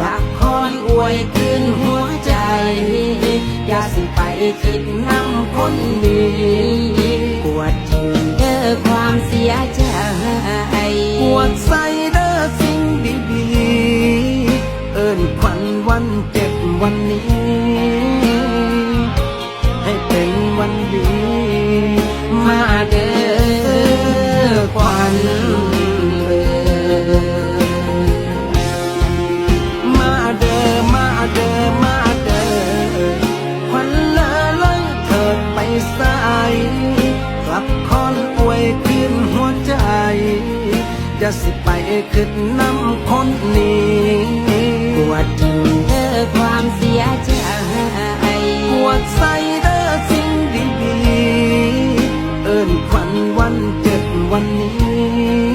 รักคอนอวยขึ้นหัวใจ อย่าสิไปคิดนำคนดีปวดถึงเด้อความเสียใจปวดใส่เด้อสิ่งดีๆ เอิ้นขวัญวันเจ็บวันนี้ ให้เป็นวันดี มาเด้อขวัญ กลับคอนอวยขึ้นหัวใจ จะสิไปขึ้นน้ำคนนี้ปวดจริงเธอความเสียใจปวดใส่เธอสิ่งดีๆเอิ้นขวัญวันเจ็บวันนี้